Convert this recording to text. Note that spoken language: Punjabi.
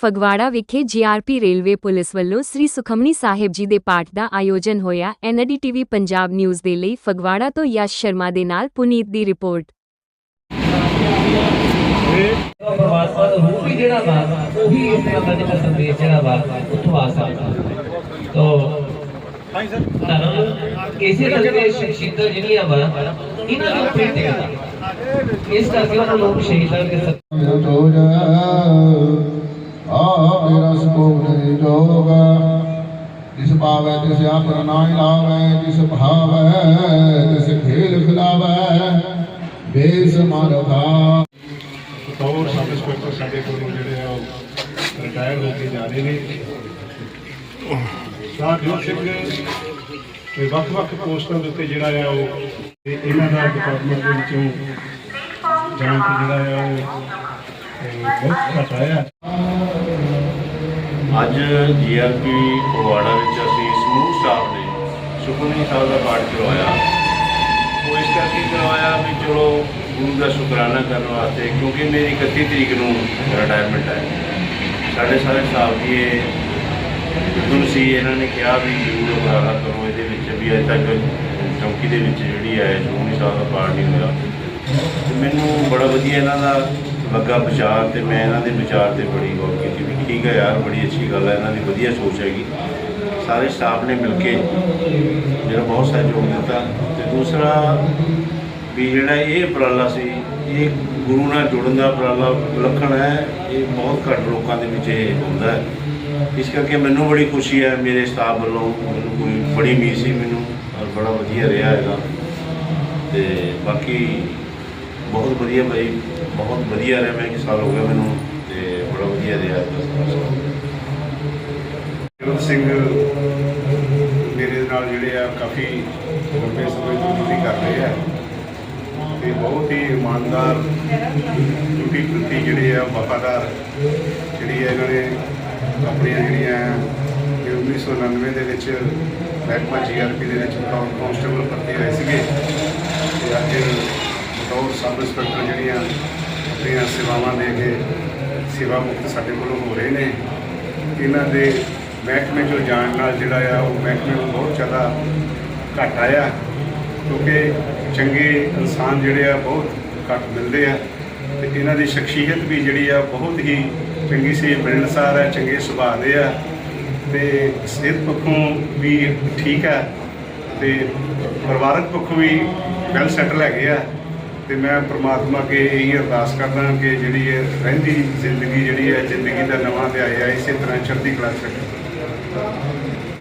ਫਗਵਾੜਾ ਵਿਖੇ ਜੀਆਰਪੀ ਰੇਲਵੇ ਪੁਲਿਸ ਵੱਲੋਂ ਸ੍ਰੀ ਸੁਖਮਨੀ ਸਾਹਿਬ ਜੀ ਦੇ ਪਾਠ ਦਾ ਆਯੋਜਨ ਹੋਇਆ। ਐਨਡੀ ਟੀਵੀ ਪੰਜਾਬ ਨਿਊਜ਼ ਦੇ ਲਈ ਫਗਵਾੜਾ ਤੋਂ ਯਸ਼ ਸ਼ਰਮਾ ਦੇ ਨਾਲ ਪੁਨੀਤ ਦੀ ਰਿਪੋਰਟ। ਪਰਮਾਤਮਾ ਦਾ ਰੂਪ ਹੀ ਜਿਹੜਾ ਵਾ ਉਹੀ ਇਸ ਤਰ੍ਹਾਂ ਦਾ ਜਿਹੜਾ ਸੰਦੇਸ਼ ਜਿਹੜਾ ਵਾ ਉੱਥੋਂ ਆ ਸਕਦਾ ਤੋ ਧਰਮ ਇਸੇ ਕਰਕੇ ਸ਼ਖਸੀਅਤਾਂ ਜਿਹੜੀਆਂ ਵਾ ਇਹਨਾਂ ਨੂੰ ਪ੍ਰੇਰਿਤ ਕਰਦਾ ਇਸ ਕਰਕੇ ਉਹਨਾਂ ਨੂੰ ਸ਼ਹੀਦਾਂ ਦੇ ਸਤ ਜਿਸ ਪਾਵੈ ਤਿਸ ਆਪਰ ਨਾਇ ਲਾਵੈ ਜਿਸ ਭਾਵੈ ਤਿਸ ਖੇਲ ਖਿਲਾਵੈ ਬੇਸ ਮਰਦਾ ਹੋਰ ਸਬ ਇੰਸਪੈਕਟਰ ਸਾਡੇ ਕੋਲ ਜਿਹੜੇ ਆ ਉਹ ਰਿਟਾਇਰ ਹੋ ਕੇ ਜਾ ਰਹੇ ਨੇ। ਸਾਹਿਬ ਸਿੰਘ ਇਹ ਵੱਖ-ਵੱਖ ਪੋਸਟਾਂ ਦੇ ਉੱਤੇ ਜਿਹੜਾ ਆ ਉਹ ਤੇ ਇਹਨਾਂ ਦਾ ਡਿਪਾਰਟਮੈਂਟ ਦੇ ਵਿੱਚੋਂ ਜਾਣ ਕੇ ਜਿਹੜਾ ਆ ਉਹ ਬਹੁਤ ਘੱਟ ਆਇਆ ਅੱਜ ਜੀਆਰਪੀ ਫਗਵਾੜਾ ਸੁਖਮਨੀ ਸਾਹਿਬ ਦਾ ਪਾਠ ਕਰਵਾਇਆ। ਉਹ ਇਸ ਕਰਕੇ ਕਰਵਾਇਆ ਵੀ ਚਲੋ ਗੁਰੂ ਦਾ ਸ਼ੁਕਰਾਨਾ ਕਰਨ ਵਾਸਤੇ, ਕਿਉਂਕਿ ਮੇਰੀ 31 ਤਰੀਕ ਨੂੰ ਰਿਟਾਇਰਮੈਂਟ ਹੈ। ਸਾਡੇ ਸਾਰੇ ਸਾਹਿਬ ਦੀ ਇਹ ਗੁਰੂ ਸੀ ਇਹਨਾਂ ਨੇ ਕਿਹਾ ਵੀ ਜ਼ਰੂਰ ਉਪਰਾਲਾ ਕਰੋ, ਇਹਦੇ ਵਿੱਚ ਵੀ ਅਜੇ ਤੱਕ ਚੌਕੀ ਦੇ ਵਿੱਚ ਜਿਹੜੀ ਹੈ, ਸੁਖਮਨੀ ਸਾਹਿਬ ਦਾ ਪਾਠ ਨਹੀਂ ਹੋਇਆ। ਤੇ ਮੈਨੂੰ ਬੜਾ ਵਧੀਆ ਇਹਨਾਂ ਦਾ ਲੱਗਾ ਵਿਚਾਰ, ਤੇ ਮੈਂ ਇਹਨਾਂ ਦੇ ਵਿਚਾਰ ਤੇ ਬੜੀ ਗੌਰ ਕੀਤੀ ਵੀ ਠੀਕ ਹੈ ਯਾਰ, ਬੜੀ ਅੱਛੀ ਗੱਲ ਹੈ, ਇਹਨਾਂ ਦੀ ਵਧੀਆ ਸੋਚ ਹੈਗੀ। ਸਾਰੇ ਸਟਾਫ ਨੇ ਮਿਲ ਕੇ ਜਿਹੜਾ ਬਹੁਤ ਸਹਿਯੋਗ ਦਿੱਤਾ। ਤੇ ਦੂਸਰਾ ਵੀ ਜਿਹੜਾ ਇਹ ਉਪਰਾਲਾ ਸੀ, ਇਹ ਗੁਰੂ ਨਾਲ ਜੁੜਨ ਦਾ ਉਪਰਾਲਾ ਵਿਲੱਖਣ ਹੈ। ਇਹ ਬਹੁਤ ਘੱਟ ਲੋਕਾਂ ਦੇ ਵਿੱਚ ਇਹ ਹੁੰਦਾ ਹੈ। ਇਸ ਕਰਕੇ ਮੈਨੂੰ ਬੜੀ ਖੁਸ਼ੀ ਹੈ, ਮੇਰੇ ਸਟਾਫ ਵੱਲੋਂ ਮੈਨੂੰ ਕੋਈ ਬੜੀ ਉਮੀਦ ਸੀ, ਮੈਨੂੰ ਔਰ ਬੜਾ ਵਧੀਆ ਰਿਹਾ ਹੈਗਾ ਤੇ ਬਾਕੀ ਬਹੁਤ ਵਧੀਆ ਭਾਈ, ਬਹੁਤ ਵਧੀਆ ਰਿਹਾ ਮੈਂ ਕਿ ਸਾਲ ਹੋ ਗਿਆ ਮੈਨੂੰ, ਤੇ ਬੜਾ ਵਧੀਆ ਰਿਹਾ। ਗੁਰੂ ਸਿੰਘ ਮੇਰੇ ਨਾਲ ਜਿਹੜੇ ਆ ਕਾਫੀ ਲੰਬੇ ਸਮੇਂ ਤੋਂ ਡਿਊਟੀ ਕਰ ਰਹੇ ਆ ਤੇ ਬਹੁਤ ਹੀ ਇਮਾਨਦਾਰ ਡਿਊਟੀ ਪ੍ਰਤੀ ਜਿਹੜੇ ਆ, ਵਫਾਦਾਰ ਜਿਹੜੀ ਆ ਇਹਨਾਂ ਨੇ ਆਪਣੀਆਂ ਜਿਹੜੀਆਂ ਇਹ 1999 ਦੇ ਵਿੱਚ ਮਹਿਕਮਾ ਜੀਆਰਪੀ ਦੇ ਵਿੱਚ ਬਤੌਰ ਕਾਂਸਟੇਬਲ ਭਰਤੀ ਹੋਏ ਸੀਗੇ ਤੇ ਅੱਜ ਬਤੌਰ ਸਬ ਇੰਸਪੈਕਟਰ ਜਿਹੜੀਆਂ ਆਪਣੀਆਂ ਸੇਵਾਵਾਂ ਦੇ ਕੇ ਸੇਵਾ ਮੁਕਤ ਸਾਡੇ ਕੋਲੋਂ ਹੋ ਰਹੇ ਨੇ। ਇਹਨਾਂ ਦੇ ਮਹਿਕਮੇ ਚੋਂ ਜਾਣ ਨਾਲ ਜਿਹੜਾ ਆ, ਉਹ ਮਹਿਕਮੇ ਨੂੰ ਬਹੁਤ ਜ਼ਿਆਦਾ ਘੱਟ ਆਇਆ, ਕਿਉਂਕਿ ਚੰਗੇ ਇਨਸਾਨ ਜਿਹੜੇ ਆ, ਬਹੁਤ ਘੱਟ ਮਿਲਦੇ ਆ। ਤੇ ਇਹਨਾਂ ਦੀ ਸ਼ਖਸੀਅਤ ਵੀ ਜਿਹੜੀ ਆ, ਬਹੁਤ ਹੀ ਚੰਗੀ ਸੀ, ਮਿਲਣਸਾਰ ਹੈ ਚੰਗੇ ਸੁਭਾਅ ਦੇ ਆ। ਤੇ ਸਿਹਤ ਪੱਖੋਂ ਵੀ ਠੀਕ ਆ, ਤੇ ਪਰਿਵਾਰਕ ਪੱਖੋਂ ਵੀ ਵੈਲ ਸੈਟਲ ਹੈਗੇ ਆ। ਤੇ ਮੈਂ ਪ੍ਰਮਾਤਮਾ ਅੱਗੇ ਇਹੀ ਅਰਦਾਸ ਕਰਦਾ ਕਿ ਜਿਹੜੀ ਇਹ ਰਹਿੰਦੀ ਜ਼ਿੰਦਗੀ ਜਿਹੜੀ ਹੈ ਜ਼ਿੰਦਗੀ ਦਾ ਨਵਾਂ ਅਧਿਆਇ ਹੈ ਇਸੇ ਤਰ੍ਹਾਂ ਚੜ੍ਹਦੀ ਕਲਾ ਚ Thank you.